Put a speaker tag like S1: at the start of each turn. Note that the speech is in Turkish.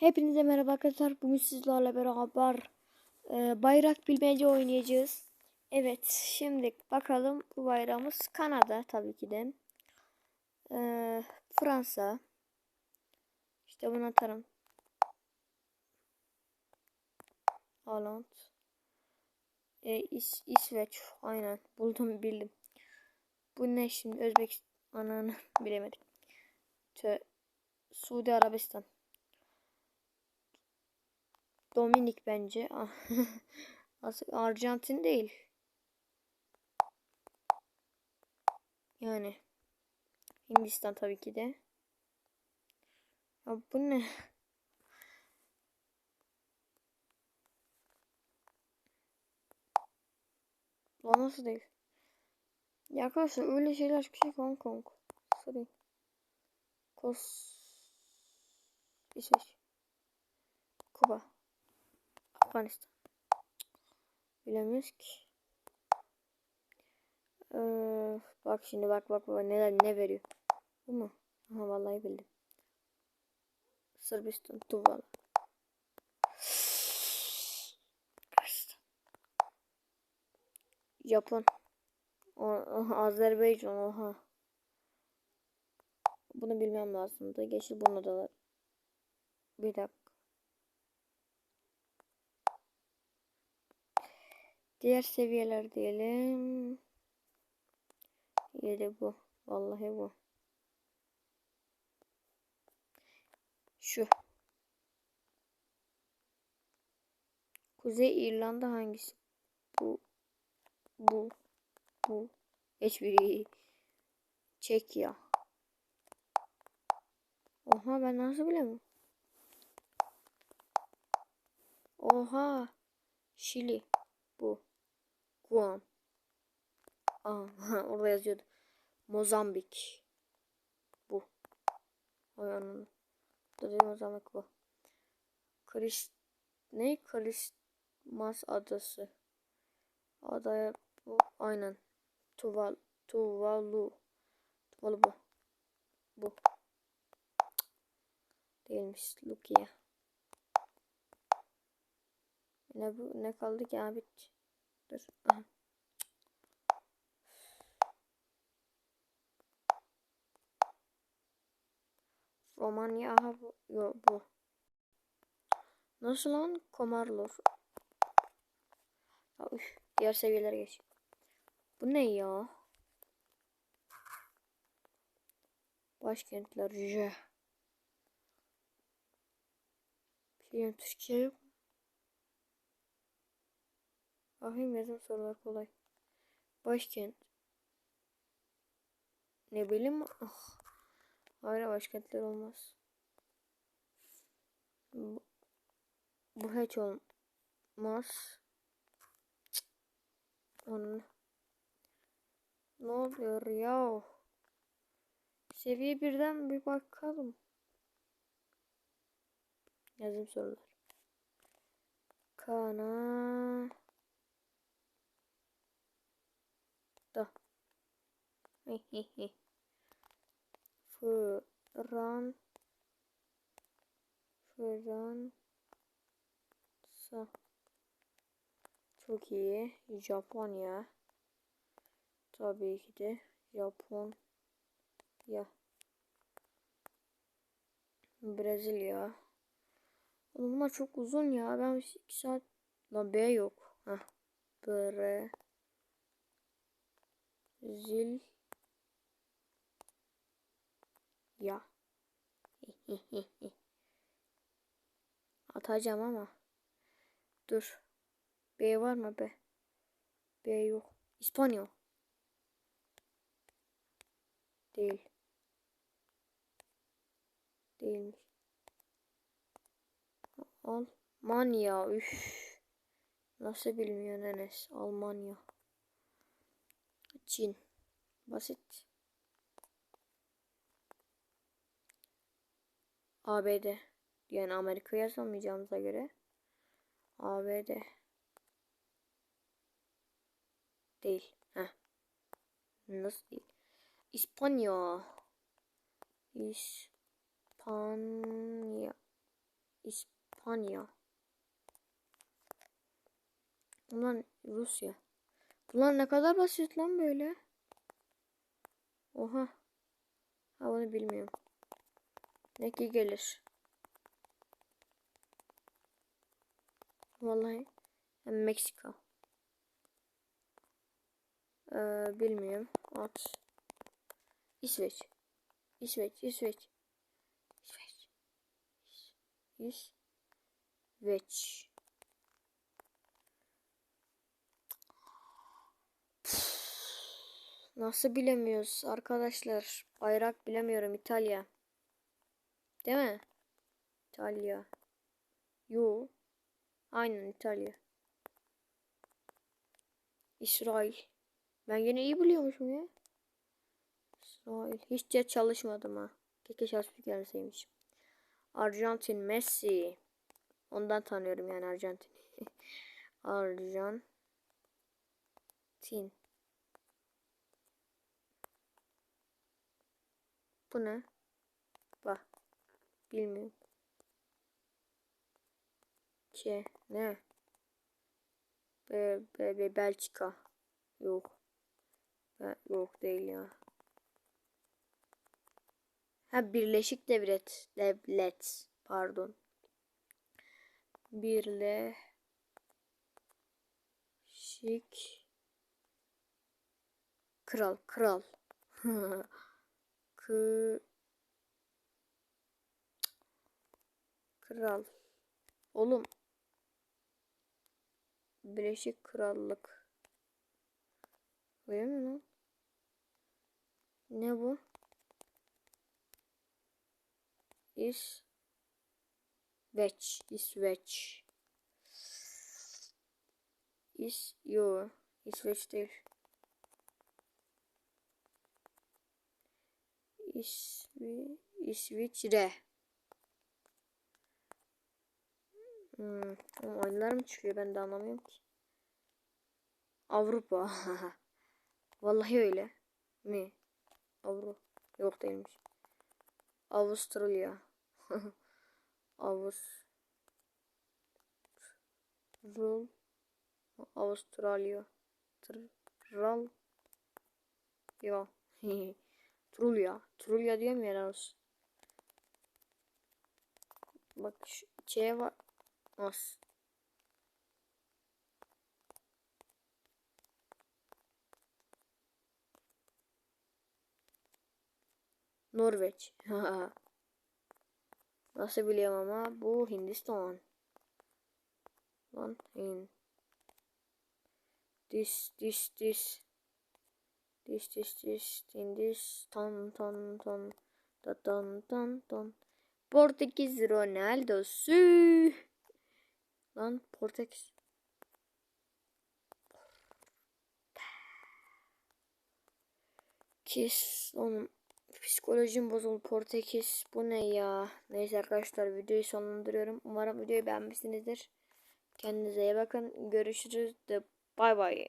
S1: Hepinize merhaba arkadaşlar. Bugün sizlerle beraber e, bayrak bilmece oynayacağız. Evet, şimdi bakalım bu bayrağımız Kanada tabii ki de. E, Fransa. İşte bunu atarım. Hollanda. E, İs İsveç. Aynen. Buldum bildim. Bu ne şimdi? Özbekistan. Ananı bilemedim. Tö Suudi Arabistan. Dominik bence. Ah. Aslında Arjantin değil. Yani Hindistan tabii ki de. Ya bu ne? Lan nasıl değil? Ya arkadaşlar öyle şeyler çıkacak ki Hong Kong. Sorry. Kos İsveç. Kuba. Afganistan. Bilemiyoruz ki. Ee, bak şimdi bak bak bak neler ne veriyor. Bu mu? Aha vallahi bildim. Sırbistan, Tuvalu. Japon. O- Azerbaycan oha. Bunu bilmem lazımdı. Geçil bunu da var. Bir dakika. Diğer seviyeler diyelim. Yedi bu. Vallahi bu. Şu. Kuzey İrlanda hangisi? Bu. Bu. Bu. Hiçbiri. Çekya. Oha ben nasıl bilemiyorum. Oha. Şili. Bu. Guam. Aa, orada yazıyordu. Mozambik. Bu. Dur değil Mozambik bu. Krist ne? Christmas adası. Adaya bu. Aynen. Tuval. Tuvalu. Tuvalu bu. Bu. Değilmiş. Lukia. Ne bu? Ne kaldı ki abi? Dur. Aha. Romanya bu. Yo, bu. Nasıl lan? Komarlor. Ya, üf, diğer seviyelere geç. Bu ne ya? Başkentler J. Şey, Türkiye yok. Bakayım yazım sorular kolay. Başkent. Ne bileyim. Ah. Hayır başkentler olmaz. Bu, bu hiç olmaz. Onun. Ne oluyor ya? Seviye birden bir bakalım. Yazım sorular. Kana. Da. Fıran. Fıran. Sa. Çok iyi. Japonya. Tabii ki de Japon. Ya. Brezilya. Bunlar çok uzun ya. Ben 2 saat... Lan B yok. Heh. Bre. Zil. Ya. Atacağım ama. Dur. B var mı B? B yok. İspanya. Değil. Değilmiş. Almanya. Üf. Nasıl bilmiyorsun Enes? Almanya. Çin. Basit. ABD. Yani Amerika yazamayacağımıza göre. ABD. Değil. Heh. Nasıl değil? İspanya. İspanya. İspanya. Ulan Rusya. Ulan ne kadar basit lan böyle. Oha. Ha bunu bilmiyorum. Ne ki gelir. Vallahi Meksika. Ee, bilmiyorum. At. İsveç. İsveç, İsveç. İsveç. İs- İsveç. Nasıl bilemiyoruz arkadaşlar? Bayrak bilemiyorum İtalya. Değil mi? İtalya. Yo. Aynen İtalya. İsrail. Ben yine iyi biliyormuşum ya. İsrail. Hiç de çalışmadım ha. Keşke çalışıp gelseymiş. Arjantin Messi. Ondan tanıyorum yani Arjantin. Arjantin. Bu ne? Bak. Bilmiyorum. Şey ne? Be, be, be, Belçika. Yok. Yok değil ya. Ha Birleşik Devlet. Devlet. Pardon. Birleşik Kral. Kral. Kı Kral. Oğlum. Birleşik Krallık. Öyle mi lan? Ne bu? İsveç. İsveç. İs yo İsveç değil. İsvi İsviçre. Hmm, oğlum aynılar mı çıkıyor ben de anlamıyorum ki. Avrupa. Vallahi öyle. Mi? Avru. Yok değilmiş. Avustralya. Avus. Rul. Avustralya. Tral. Ya. Trulya. Trulya diyorum ya Rus. Bak şeye var. As. Norveç. Nasıl biliyorum ama bu Hindistan. Lan Hind. This this this. This this this Hindistan tan tan tan tan tan tan. Portekiz Ronaldo'su. Lan Portekiz. Kes oğlum. Psikolojim bozuldu Portekiz. Bu ne ya? Neyse arkadaşlar videoyu sonlandırıyorum. Umarım videoyu beğenmişsinizdir. Kendinize iyi bakın. Görüşürüz de bay bay.